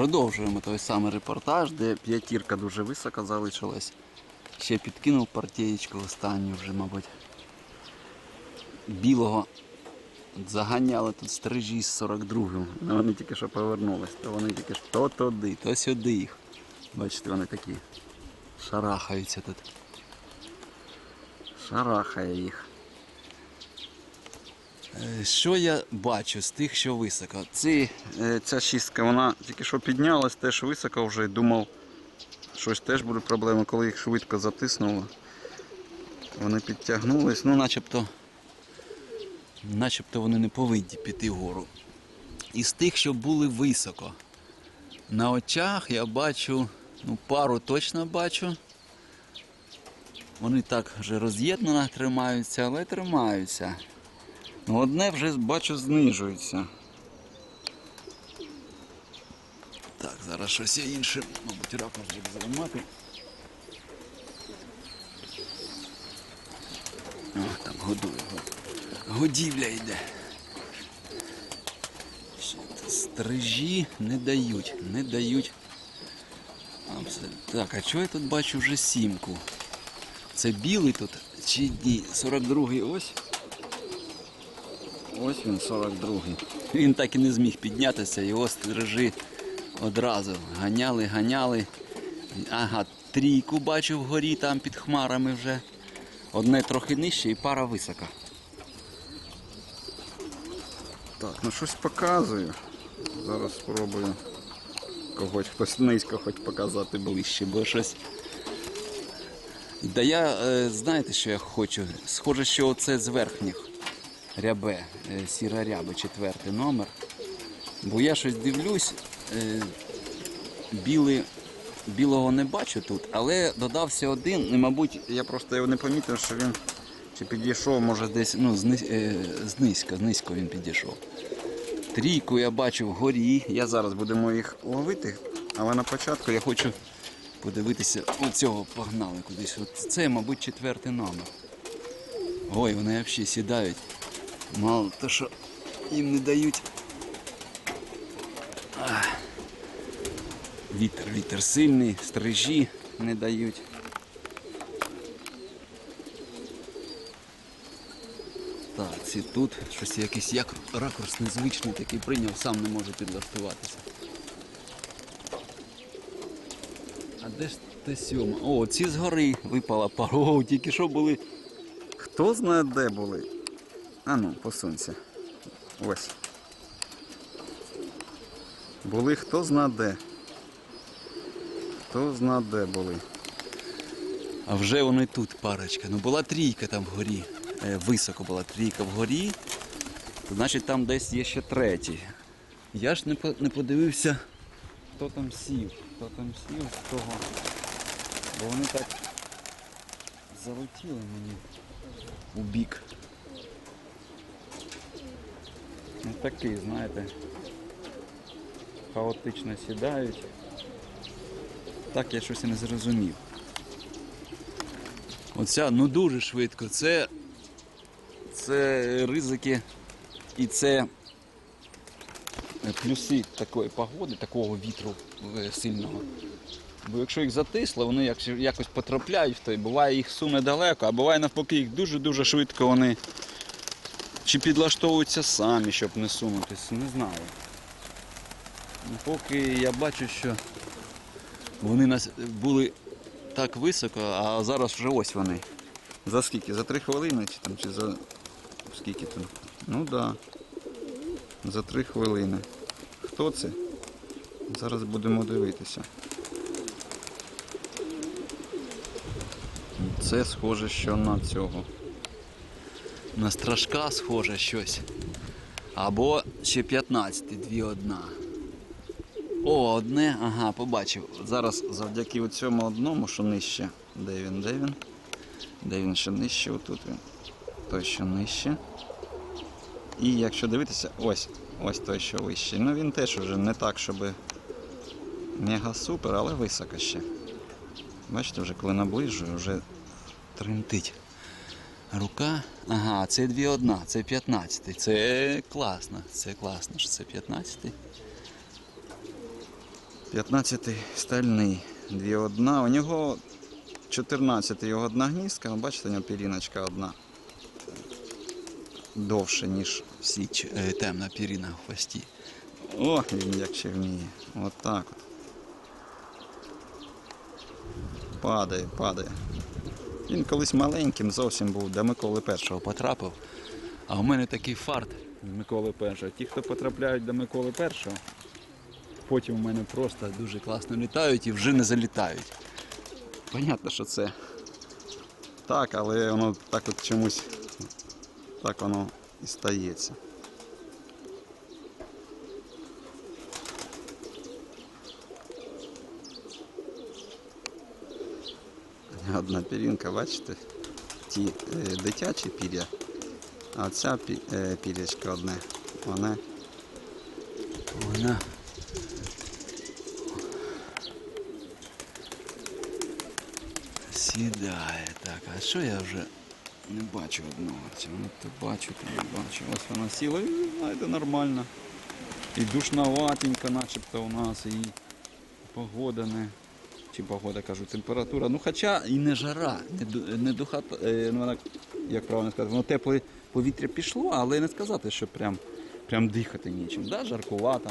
Продовжуємо той самий репортаж, де п'ятірка дуже високо залишилась. Ще підкинув партієчку останню вже, мабуть. Білого заганяли тут стрижі з 42-м. Ну, вони тільки що повернулись, то вони тільки ж то туди, то сюди їх. Бачите, вони такі шарахаються тут. Шарахає їх. Е, Що я бачу з тих, що високо? Ці, е, ця шістка, вона тільки що піднялась, теж високо вже і думав, щось теж буде проблема, коли їх швидко затиснуло. Вони підтягнулись, ну начебто, начебто вони не повинні піти вгору. Із тих, що були високо. На очах я бачу, ну пару точно бачу. Вони так вже роз'єднано тримаються, але тримаються. Одне вже бачу знижується. Так, зараз щось є інше, мабуть, ракурс буде займати. О, там годує. го- Годівля йде. Стрижі не дають, не дають. Так, а чого я тут бачу вже сімку? Це білий тут чи ні? 42-й ось. Ось він 42-й. Він так і не зміг піднятися, його стрижи одразу ганяли, ганяли. Ага, трійку бачу вгорі там під хмарами вже. Одне трохи нижче і пара висока. Так, ну щось показую. Зараз спробую когось хтось низько хоч показати ближче, бо щось. Да я, е, знаєте, що я хочу? Схоже, що оце з верхніх рябе, е, сіра ряба, четвертий номер. Бо я щось дивлюсь, е, білий, білого не бачу тут, але додався один, і, мабуть, я просто його не помітив, що він чи підійшов, може десь ну, е, знизько, знизько він підійшов. Трійку я бачу вгорі. Я зараз будемо їх ловити, але на початку я хочу подивитися. Оцього погнали кудись. От це, мабуть, четвертий номер. Ой, вони взагалі сідають. Мало то, що їм не дають. Ах. Вітер, вітер сильний, стрижі не дають. Так, ці тут щось якийсь як ракурс незвичний такий прийняв, сам не може підлаштуватися. А де ж те сьома? О, ці згори випала пара. О, тільки що були. Хто знає де були? А ну, посунься. Ось. Були хто зна де. Хто зна де були. А вже вони тут парочка. Ну була трійка там вгорі. Е, високо була трійка вгорі. Значить там десь є ще третій. Я ж не, по- не подивився, хто там сів. Хто там сів з того. Бо вони так залетіли мені у бік. Такий, знаєте. Хаотично сідають. Так я щось і не зрозумів. Оця ну дуже швидко. Це, це ризики і це плюси такої погоди, такого вітру е, сильного. Бо якщо їх затисло, вони якось потрапляють в той, буває їх суне далеко, а буває навпаки їх дуже-дуже швидко вони чи підлаштовуються самі, щоб не сунутися, не знаю. Ну, Поки я бачу, що вони були так високо, а зараз вже ось вони. За скільки? За три хвилини чи там, чи за скільки там? Ну так. Да. За три хвилини. Хто це? Зараз будемо дивитися. Це схоже, що на цього. На страшка схоже щось. Або ще 15, дві одна. О, одне, ага, побачив. Зараз завдяки цьому одному, що нижче. Де він, де він? Де він ще нижче, отут він. Той, що нижче. І якщо дивитися, ось, ось той, що вище. Ну він теж вже не так, щоб мега супер, але високо ще. Бачите, вже коли наближую, вже тремтить. Рука. Ага, це дві одна, це 15. Це класно. Це класно, що це 15. 15 стальний. Дві одна. У нього 14 його одна гніздка, ну, бачите, у нього піріночка одна. Довше, ніж всі е, темна піріна в хвості. О, він як ще вміє. От так от. Падає, падає. Він колись маленьким зовсім був, до Миколи першого потрапив. А у мене такий фарт з Миколи першого. Ті, хто потрапляють до Миколи першого, потім у мене просто дуже класно літають і вже не залітають. Понятно, що це так, але воно так от чомусь так воно і стається. Одна пірінка, бачите? Ті е, дитячі пір'я, а ця е, пірячка одне. Вона. Вона. Сідає. Так, а що я вже не бачу одного? Воно то бачу, то не бачу. Ось вона сіла і знаєте, нормально. І душноватенько начебто у нас, і погода не. Чи погода кажу, температура. Ну хоча і не жара, не, не духота, е, ну, вона, як правильно сказати, воно тепле повітря пішло, але не сказати, що прям, прям дихати нічим. Да, жаркувато,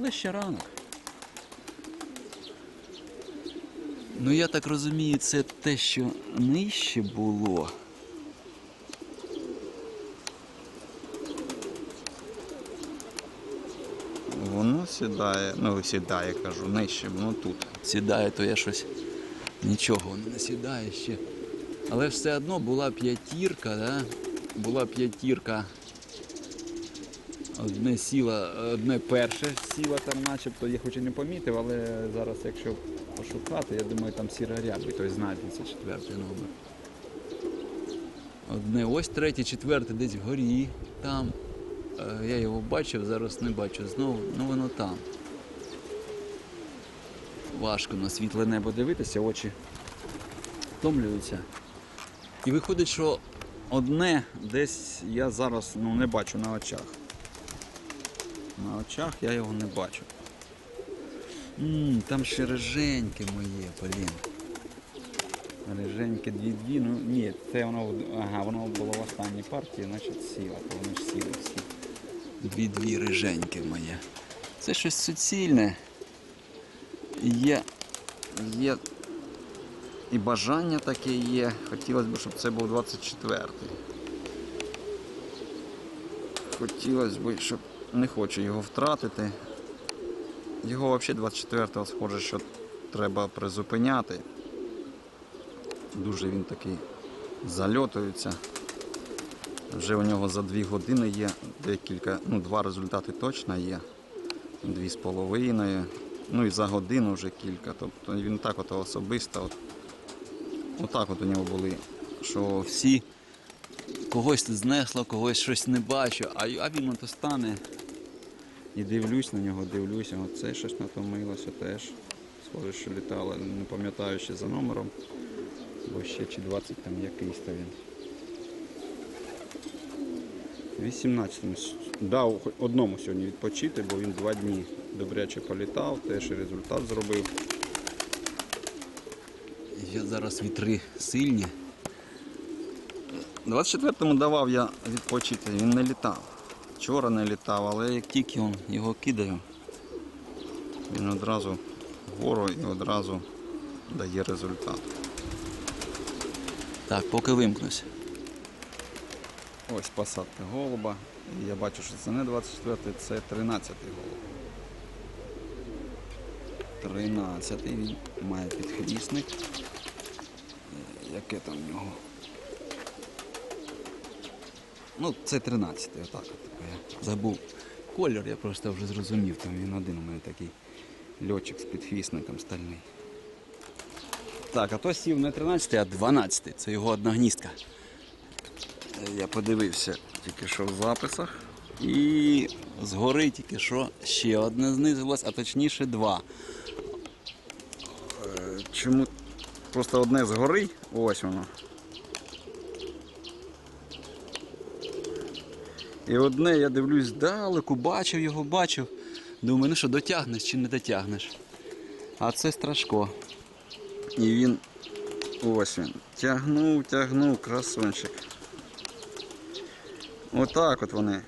але ще ранок. Ну я так розумію, це те, що нижче було. Воно сідає, ну сідає, кажу, нижче, воно тут. Сідає, то я щось. Нічого, воно не сідає ще. Але все одно була п'ятірка, да? була п'ятірка. Одне сіло, одне перше сіло там начебто, я хоч і не помітив, але зараз якщо пошукати, я думаю там сіра ряби, той знайдеться четвертий номер. Одне ось третє, четверте десь вгорі там. Е, Я його бачив, зараз не бачу знову, ну воно там. Важко на світле небо дивитися, очі втомлюються. І виходить, що одне десь я зараз ну, не бачу на очах. На очах я його не бачу. м там ще реженьке моє, блін. Реженьке дві-дві, ну ні, це воно, ага, воно було в останній партії, значить сіла, то воно ж сіли всі. Дві-дві риженьки моє. Це щось суцільне. Є, є і бажання таке є. Хотілося б, щоб це був 24-й. Хотілося б, щоб не хочу його втратити. Його взагалі 24-го схоже, що треба призупиняти. Дуже він такий зальотується. Вже у нього за дві години є декілька, ну два результати точно є. Дві з половиною. Ну і за годину вже кілька. Тобто він так от особисто. От, отак от у нього були, що всі когось знесло, когось щось не бачу, а, а він ото стане. І дивлюсь на нього, дивлюся, оце щось натомилося теж. Схоже, що літало, не пам'ятаю ще за номером, бо ще чи 20 там якийсь то він. 18-му. Дав одному сьогодні відпочити, бо він два дні добряче політав, теж результат зробив. Зараз вітри сильні. 24-му давав я відпочити, він не літав. Вчора не літав, але як тільки його кидаю, він одразу вгору і одразу дає результат. Так, поки вимкнусь. Ось посадка голуба. Я бачу, що це не 24-й, це 13-й голуб. 13-й він має підхрісник. Е, Яке там в нього? Ну, це 13-й, отак. Я забув колір, я просто вже зрозумів, там він один у мене такий льотчик з підхвісником стальний. Так, а то сів не 13, а 12. Це його одна гніздка. Я подивився тільки що в записах. І згори тільки що ще одне знизилось, а точніше два. Е, Чому просто одне згори, ось воно. І одне я дивлюсь здалеку, бачив його, бачив. Думаю, ну що дотягнеш чи не дотягнеш. А це страшко. І він ось він. Тягнув, тягнув, красунчик. Отак от вони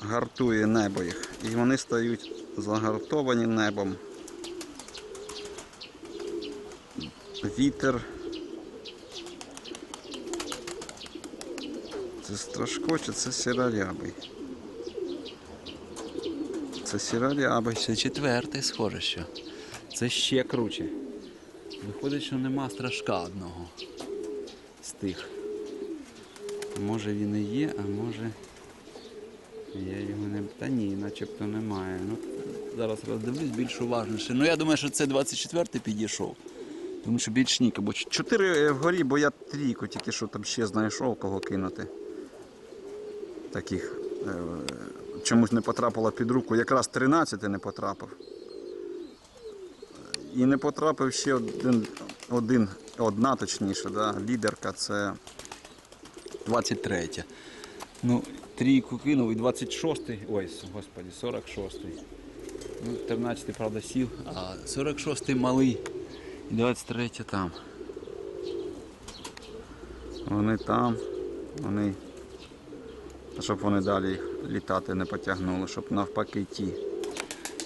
гартує небо їх. І вони стають загартовані небом. Вітер. Це страшко чи це сірорябий? Це сірорябий. Це четвертий, схоже, що. Це ще круче. Виходить, що нема страшка одного з тих. Може він і є, а може. Я його не. Та ні, начебто немає. Ну, зараз роздивлюсь більш уважніше. Ну я думаю, що це 24-й підійшов. Тому що більш ніка. Бо 4 вгорі, бо я трійку тільки що там ще знайшов, кого кинути. Таких. е, Чомусь не потрапило під руку. Якраз 13 не потрапив. І не потрапив ще один, один одна точніше, да, лідерка це 23. Ну, трійку кинув і 26-й, ой, господи, 46-й. Ну, 13-й, правда, сів, а 46-й малий і 23-й там. Вони там, вони. Щоб вони далі їх літати не потягнули, щоб навпаки ті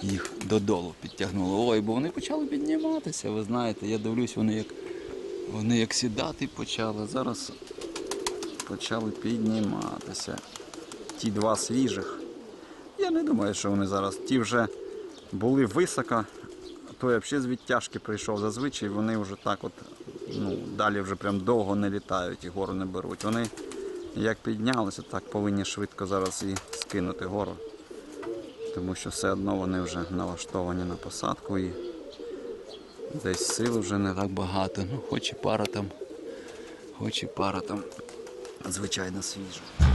їх додолу підтягнуло. Ой, бо вони почали підніматися. Ви знаєте, я дивлюсь, вони як вони як сідати почали. Зараз почали підніматися. Ті два свіжих. Я не думаю, що вони зараз. Ті вже були високо, той взагалі з відтяжки прийшов. Зазвичай вони вже так от, ну, далі вже прям довго не літають і гору не беруть. Вони як піднялися, так повинні швидко зараз і скинути гору. Тому що все одно вони вже налаштовані на посадку і десь сил вже не так багато. Ну, хоч і пара там, хоч і пара там, звичайно, свіжа.